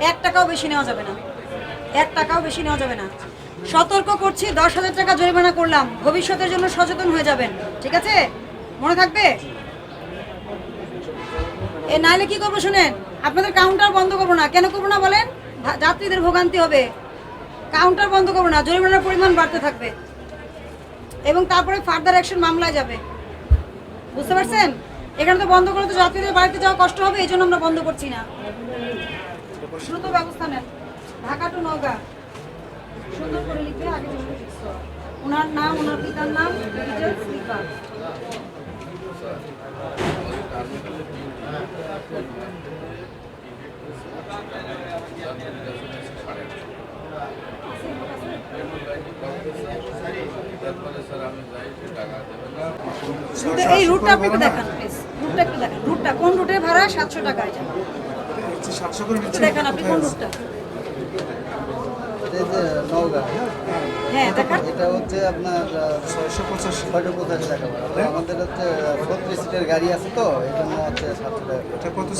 এক টাকাও বেশি নেওয়া যাবে না। এক টাকাও বেশি নেওয়া যাবে না। সতর্ক করছি, দশ হাজার টাকা জরিমানা করলাম। ভবিষ্যতের জন্য সচেতন হয়ে যাবেন। ঠিক আছে? মনে থাকবে? এ, নাইলে কি করব শুনেন? আপনাদের কাউন্টার বন্ধ করব না। কেন করব না বলেন? যাত্রীদের ভোগান্তি হবে। কাউন্টার বন্ধ করব না। জরিমানার পরিমাণ বাড়তে থাকবে। এবং তারপরে ফার্দার অ্যাকশন মামলায় যাবে। বুঝতে পারছেন? এখানে তো বন্ধ করলে তো যাত্রীদের বাড়িতে যাওয়া কষ্ট হবে, এই জন্য আমরা বন্ধ করছি না। দ্রুত ব্যবস্থা নেন। ঢাকা টু নওগাঁ। সুন্দর করে লিখবে আগে ওনার নাম ওনার পিতার নাম ডিটেলস এই রুটটা আপনি একটু দেখান প্লিজ রুটটা একটু দেখান। রুটটা কোন রুটে ভাড়া? সাতশো টাকা এটা হচ্ছে সাতশো করে নিচ্ছে দেখান আপনি কোন রুটটা? এই যে নওগাঁ হ্যাঁ? এটা হচ্ছে আপনার ছয়শো পঁচাশি ছয়শো পঁচাশি টাকা আমাদের হচ্ছে বত্রিশ সিটের গাড়ি আছে তো এই হচ্ছে সাতশো টাকা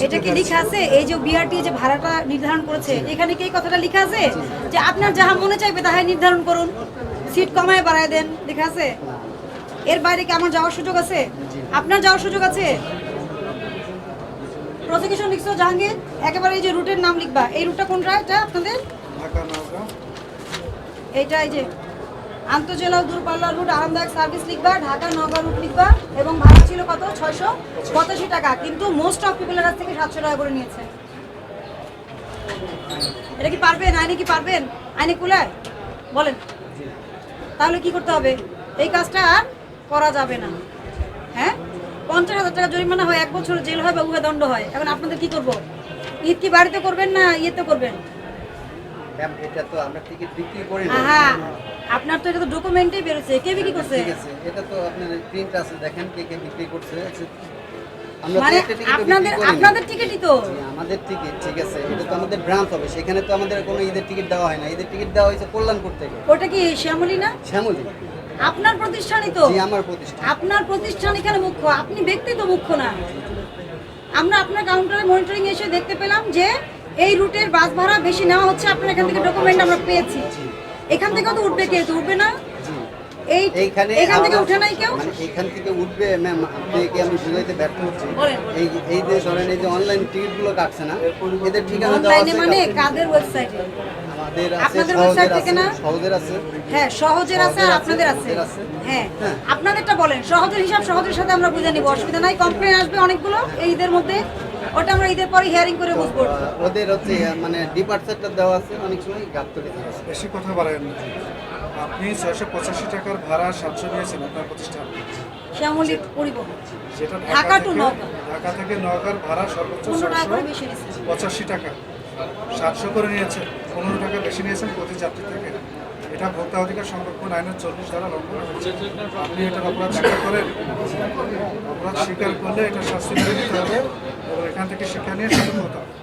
এটা কি লেখা আছে? এই যে বিআরটি যে ভাড়াটা নির্ধারণ করেছে এখানে কি কথাটা লেখা আছে? যে আপনার যাহা মনে চাইবে তাহাই নির্ধারণ করুন। সিট কমায় বাড়ায় দেন লেখা আছে? এর বাইরে কি আমার যাওয়ার সুযোগ আছে? আপনার যাওয়ার সুযোগ আছে? প্রসিকিউশন লিখছো জাহাঙ্গীর? একেবারে এই যে রুটের নাম লিখবা। এই রুটটা কোনটা এটা আপনাদের? এইটা এই যে আন্তজেলা দূরপাল্লা রুট আরামদায়ক সার্ভিস লিখবা ঢাকা নগর রুট লিখবা এবং ভাড়া ছিল কত? ছয়শো পঁচাশি টাকা। কিন্তু মোস্ট অফ পিপলের কাছ থেকে সাতশো টাকা করে নিয়েছে। এটা কি পারবেন? আইনে কি পারবেন? আইনে কুলায়? বলেন। তাহলে কি করতে হবে? এই কাজটা আর করা যাবে না। পঞ্চাশ হাজার টাকা জরিমানা হয় এক বছর জেল হয় বা উভয় দণ্ড হয়। এখন আপনাদের কি করব? ঈদ কি বাড়িতে করবেন না ইয়েতে করবেন? এটা তো আমরা টিকিট বিক্রি করি হ্যাঁ আপনার তো এটা তো ডকুমেন্টেই বেরোছে কে বিক্রি করছে? এটা তো আপনার প্রিন্ট আছে দেখেন কে কে বিক্রি করছে। আমরা মানে আপনাদের আপনাদের টিকিটই তো। আমাদের টিকিট ঠিক আছে এটা তো আমাদের ব্রাঞ্চ হবে। সেখানে তো আমাদের কোনো ঈদের টিকিট দেওয়া হয় না। ঈদের টিকিট দেওয়া হয়েছে কল্যাণপুর থেকে। ওটা কি শ্যামলী না? শ্যামলী। আপনার প্রতিষ্ঠানই তো। আমার প্রতিষ্ঠান। আপনার প্রতিষ্ঠান এখানে মুখ্য। আপনি ব্যক্তি তো মুখ্য না। আমরা আপনার কাউন্টারে মনিটরিং এসে দেখতে পেলাম যে এই রুটের বাস ভাড়া বেশি নেওয়া হচ্ছে। আপনার এখান থেকে ডকুমেন্ট আমরা পেয়েছি। এখান থেকে তো উঠবে কে? তো উঠবে না? এই এইখানে এখান থেকে উঠে নাই কেউ? মানে এইখান থেকে উঠবে ম্যাম আপনাকে আমি বুঝাইতে ব্যর্থ হচ্ছি? এই এই যে ধরেন এই যে অনলাইন টিকিট কাটছে না এদের ঠিকানা দেওয়া আছে মানে কাদের ওয়েবসাইটে আপনাদের সহজের থেকে না? সহজের আছে। হ্যাঁ সহজের আছে আর আপনাদের আছে। আপনাদেরটা বলেন সহজের হিসাব সহজের সাথে আমরা বুঝে নিব অসুবিধা নাই কমপ্লেন আসবে অনেকগুলো এই ঈদের মধ্যে। ওটা আমরা ঈদের পরে হিয়ারিং করে বুঝব। ওদের হচ্ছে মানে ডিপার্চারটা দেওয়া আছে অনেক সময় থাকে বেশি কথা বাড়ায় না। আপনি ছয়শো পঁচাশি টাকার ভাড়া সাতশো নিয়েছেন আপনার প্রতিষ্ঠান। শ্যামলী পরিবহন। যেটা ঢাকা নওগাঁ। ঢাকা থেকে নওগাঁর ভাড়া সর্বোচ্চ ছয়শো পঁচাশি টাকা। সাতশো করে নিয়েছেন পনেরো টাকা বেশি নিয়েছেন প্রতি যাত্রী থেকে। এটা ভোক্তা অধিকার সংরক্ষণ আইনের চল্লিশ ধারা লঙ্ঘন হচ্ছে আপনি এটার অপরাধ স্বীকার করেন? অপরাধ স্বীকার করলে এটা শাস্তি হবে এবং এখান থেকে শিক্ষা নিয়ে হতে হবে।